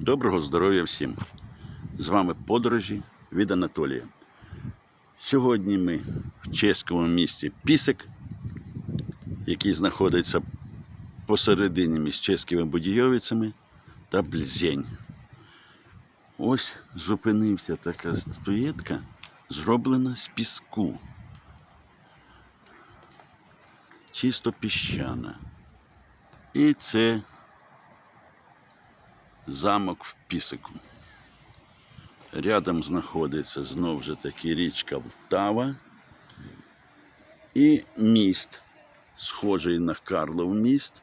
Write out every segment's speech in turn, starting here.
Доброго здоров'я всім! З вами подорожі від Анатолія. Сьогодні ми в чеському місті Пісик, який знаходиться посередині між чеськими Будійовицями та Блзень. Ось зупинився така статуєтка, зроблена з піску. Чисто піщана. І це замок в Пісику. Рядом знаходиться знову ж таки річка Влтава і міст, схожий на Карлов міст.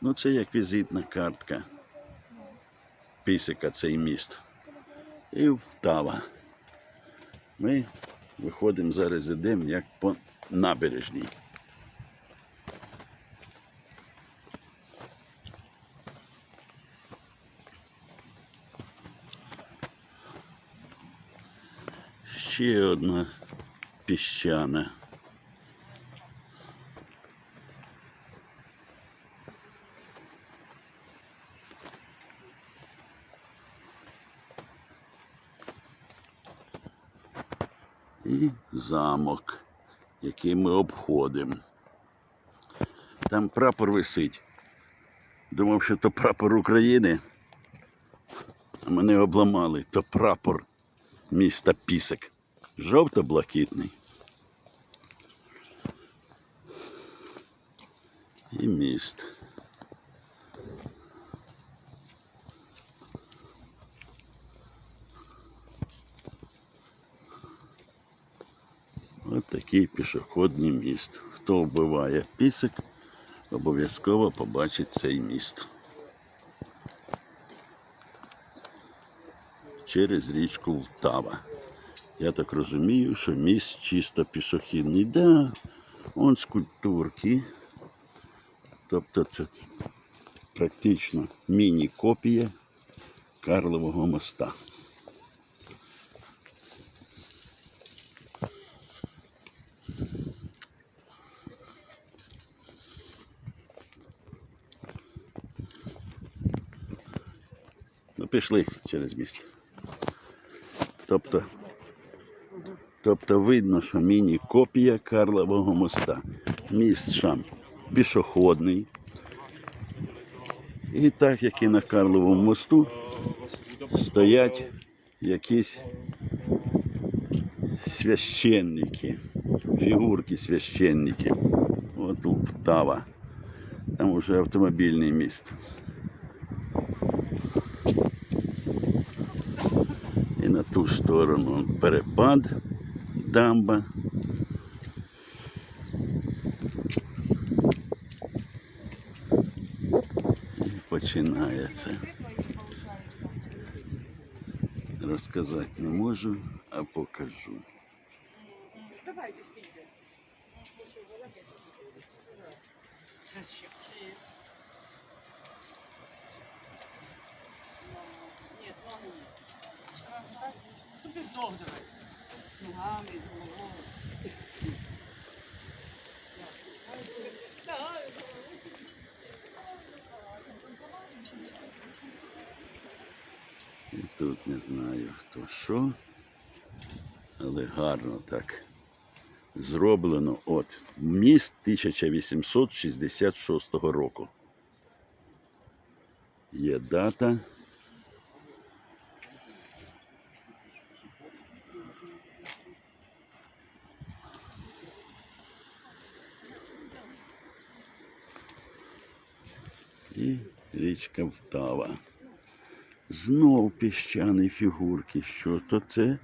Ну, це як візитна картка. Пісика цей міст. І Влтава. Ми виходимо зараз ідемо як по набережній. Ще одна піщана. І замок, який ми обходимо. Там прапор висить. Думав, що то прапор України. А мене обламали. То прапор міста Пісик. Жовто-блакитний. І міст. Ось такий пішохідний міст. Хто вбиває пісик, обов'язково побачить цей міст. Через річку Лтава. Я так розумію, що міст чисто пішохідний. Да, он скульптурки. Тобто це практично міні-копія Карлового моста. Ну, пішли через міст. Тобто, тобто видно, що міні-копія Карлового моста. Міст сам пішохідний. І так як і на Карловому мосту стоять якісь священники, фігурки священників. От Лтава. Там вже автомобільний міст. І на ту сторону перепад, дамба. І починається. Розказати не можу, а покажу. Давайте стійте. Це ще. Ні, ногу ні. Так? Ног давай. З ногами, з головою. І тут не знаю хто що, але гарно так зроблено. От міст 1866 року. Є дата. І річка Втава. Знов піщані фігурки. Що то це?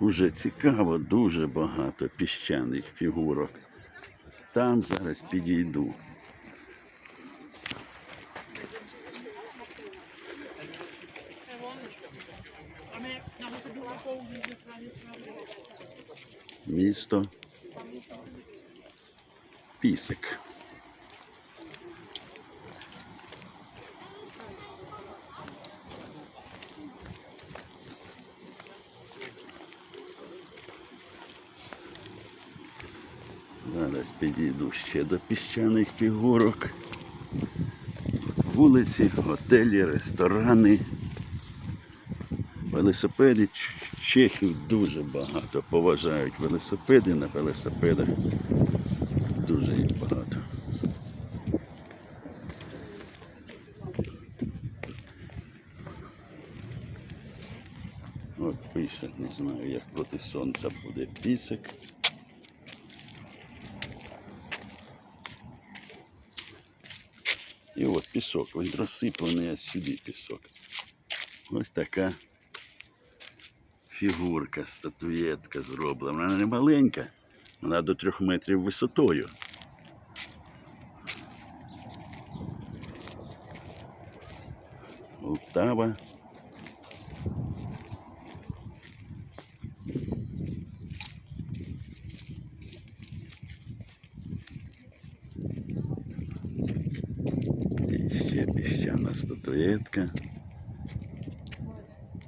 Уже цікаво, дуже багато піщаних фігурок. Там зараз підійду. Місто Пісик. Зараз підійду ще до піщаних фігурок. От вулиці, готелі, ресторани. Велосипеди чехів дуже багато. Поважають велосипеди на велосипедах. Дуже їх багато. От пише, не знаю, як проти сонця буде пісик. І от пісок, він розсипаний аж сюди пісок. Ось така фігурка, статуєтка зроблена. Вона не маленька, вона до трьох метрів висотою. Полтава. Ще піщана статуетка.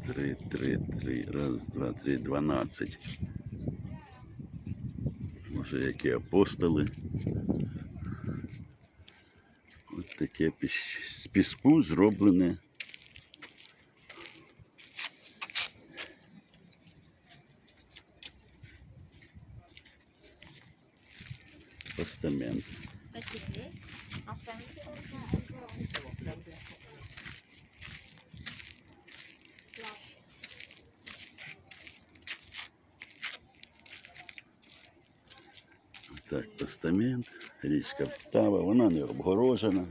Три, три, три. Раз, два, три, дванадцять. Може, які апостоли. От таке піщ... з піску зроблене. Постамент. Постамент, річка Втава, вона не обгорожена.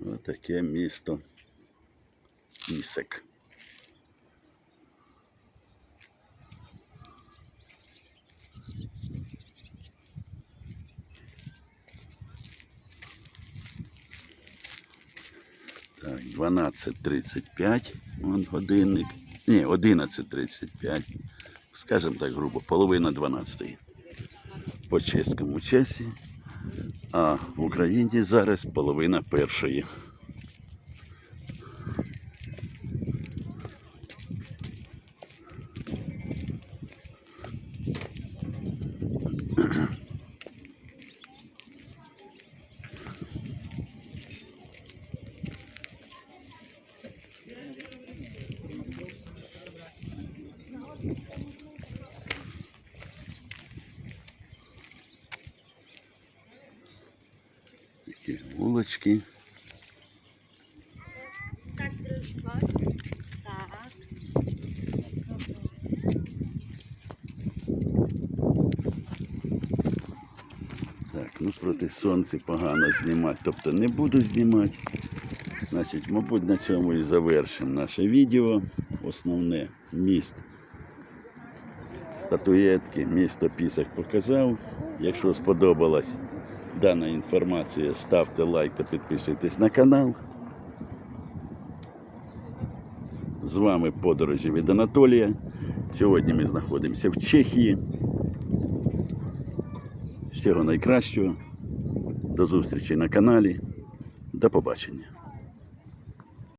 Ось таке місто Пісик. Так, 12.35, вон годинник. Ні, 11.35. Скажем так грубо, половина 12 по чеському часі. А в Україні зараз половина першої. Такі вулочки. Так. Так, ну проти сонця погано знімати, тобто не буду знімати. Значить, мабуть, на цьому і завершимо наше відео. Основне міст статуєтки, місто Пісок показав. Якщо сподобалась дана інформація, ставте лайк та підписуйтесь на канал. З вами подорожі від Анатолія. Сьогодні ми знаходимося в Чехії. Всього найкращого. До зустрічі на каналі. До побачення.